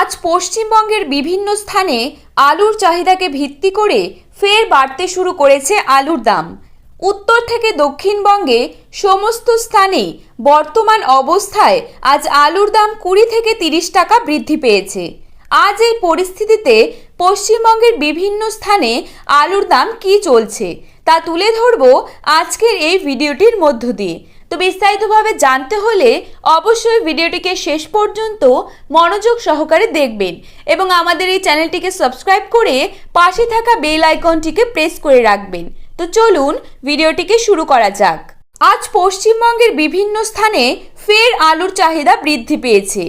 আজ পশ্চিমবঙ্গের বিভিন্ন স্থানে আলুর চাহিদাকে ভিত্তি করে ফের বাড়তে শুরু করেছে আলুর দাম। উত্তর থেকে দক্ষিণবঙ্গে সমস্ত স্থানেই বর্তমান অবস্থায় আজ আলুর দাম কুড়ি থেকে তিরিশ টাকা বৃদ্ধি পেয়েছে। আজ এই পরিস্থিতিতে পশ্চিমবঙ্গের বিভিন্ন স্থানে আলুর দাম কি চলছে তা তুলে ধরব আজকের এই ভিডিওটির মধ্য দিয়ে। তো বিস্তারিতভাবে জানতে হলে অবশ্যই ভিডিওটিকে শেষ পর্যন্ত মনোযোগ সহকারে দেখবেন এবং আমাদের এই চ্যানেলটিকে সাবস্ক্রাইব করে পাশে থাকা বেল আইকনটিকে প্রেস করে রাখবেন। তো চলুন ভিডিওটিকে শুরু করা যাক। আজ পশ্চিমবঙ্গের বিভিন্ন স্থানে ফের আলুর চাহিদা বৃদ্ধি পেয়েছে।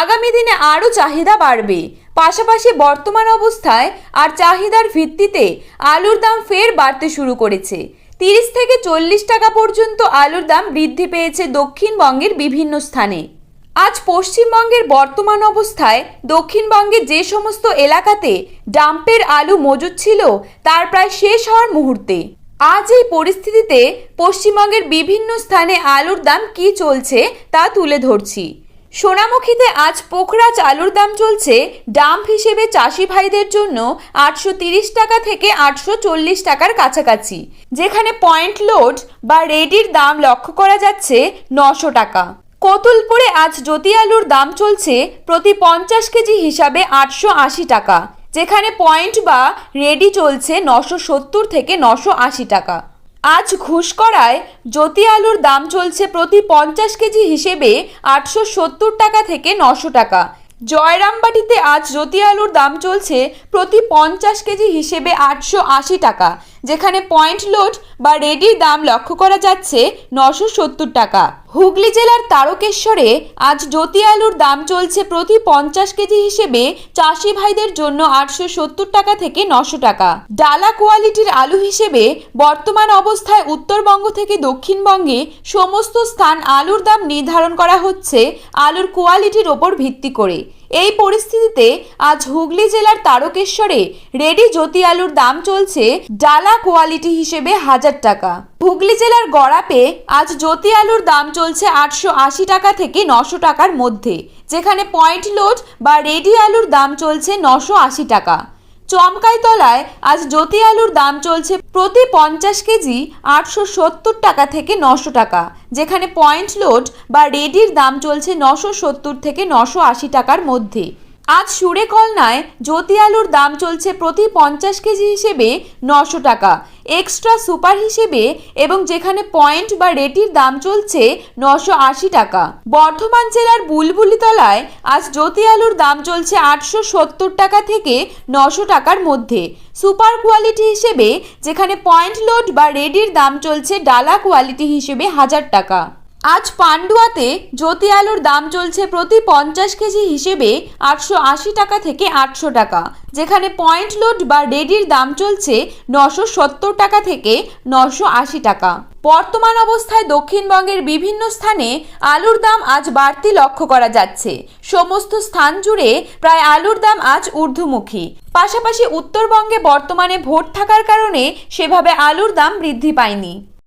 আগামী দিনে আরও চাহিদা বাড়বে। পাশাপাশি বর্তমান অবস্থায় আর চাহিদার ভিত্তিতে আলুর দাম ফের বাড়তে শুরু করেছে। তিরিশ থেকে চল্লিশ টাকা পর্যন্ত আলুর দাম বৃদ্ধি পেয়েছে দক্ষিণবঙ্গের বিভিন্ন স্থানে। আজ পশ্চিমবঙ্গের বর্তমান অবস্থায় দক্ষিণবঙ্গের যে সমস্ত এলাকাতে ডাম্পের আলু মজুদ ছিল, তার প্রায় শেষ হওয়ার মুহূর্তে। আজ এই পরিস্থিতিতে পশ্চিমবঙ্গের বিভিন্ন স্থানে আলুর দাম কি চলছে তা তুলে ধরছি। সোনামুখীতে আজ পোখরা চালুর দাম চলছে। ডাম্প হিসেবে চাষি ভাইদের জন্য আটশো টাকা থেকে আটশো চল্লিশ টাকার কাছাকাছি। যেখানে পয়েন্ট লোড বা রেডির দাম লক্ষ্য করা যাচ্ছে নশো টাকা। কতুলপুরে আজ জ্যোতি আলুর দাম চলছে প্রতি পঞ্চাশ কেজি হিসাবে আটশো আশি টাকা। যেখানে পয়েন্ট বা রেডি চলছে নশো থেকে নশো টাকা। আজ ঘুষকড়ায় জ্যোতি আলুর দাম চলছে প্রতি পঞ্চাশ কেজি হিসেবে আটশো সত্তর টাকা থেকে নশো টাকা। জয়রামবাটিতে আজ জ্যোতি আলুর দাম চলছে প্রতি পঞ্চাশ কেজি হিসেবে আটশো আশি টাকা। যেখানে পয়েন্ট লোড বা রেডির দাম লক্ষ্য করা যাচ্ছে নশো সত্তর টাকা। হুগলি জেলার তারকেশ্বরে আজ জ্যোতি আলুর দাম চলছে প্রতি পঞ্চাশ কেজি হিসেবে চাষি ভাইদের জন্য আটশো সত্তর টাকা থেকে নশো টাকা। ডালা কোয়ালিটির আলু হিসেবে বর্তমান অবস্থায় উত্তরবঙ্গ থেকে দক্ষিণবঙ্গে সমস্ত স্থান আলুর দাম নির্ধারণ করা হচ্ছে আলুর কোয়ালিটির ওপর ভিত্তি করে। এই পরিস্থিতিতে আজ হুগলি জেলার তারকেশ্বরে রেডি জ্যোতি আলুর দাম চলছে ডালা কোয়ালিটি হিসেবে হাজার টাকা। হুগলি জেলার গড়াপে আজ জ্যোতি আলুর দাম চলছে আটশো আশি টাকা থেকে নশো টাকার মধ্যে, যেখানে পয়েন্ট লোড বা রেডি আলুর দাম চলছে নশো আশি টাকা। চমকাইতলায় আজ জ্যোতি আলুর দাম চলছে প্রতি পঞ্চাশ কেজি আটশো সত্তর টাকা থেকে নশো টাকা, যেখানে পয়েন্ট লোড বা রেডির দাম চলছে নশো সত্তর থেকে নশো আশি টাকার মধ্যে। আজ সুরে কলনায় জ্যোতি আলুর দাম চলছে প্রতি পঞ্চাশ কেজি হিসেবে নশো টাকা। এক্সট্রা সুপার হিসেবে এবং যেখানে পয়েন্ট বা রেটির দাম চলছে নশো আশি টাকা। বর্ধমান জেলার বুলবুলিতলায় আজ জ্যোতি আলুর দাম চলছে আটশো সত্তর টাকা থেকে নশো টাকার মধ্যে। সুপার কোয়ালিটি হিসেবে যেখানে পয়েন্ট লোড বা রেডির দাম চলছে ডালা কোয়ালিটি হিসেবে হাজার টাকা। আজ পান্ডুয়াতে জ্যোতি আলুর দাম চলছে প্রতি পঞ্চাশ কেজি হিসেবে আটশো আশি টাকা থেকে আটশো টাকা, যেখানে পয়েন্ট লোড বা রেডির দাম চলছে নশো সত্তর টাকা থেকে নশো আশি টাকা। বর্তমান অবস্থায় দক্ষিণবঙ্গের বিভিন্ন স্থানে আলুর দাম আজ বাড়তি লক্ষ্য করা যাচ্ছে। সমস্ত স্থান জুড়ে প্রায় আলুর দাম আজ ঊর্ধ্বমুখী। পাশাপাশি উত্তরবঙ্গে বর্তমানে ভোট থাকার কারণে সেভাবে আলুর দাম বৃদ্ধি পায়নি।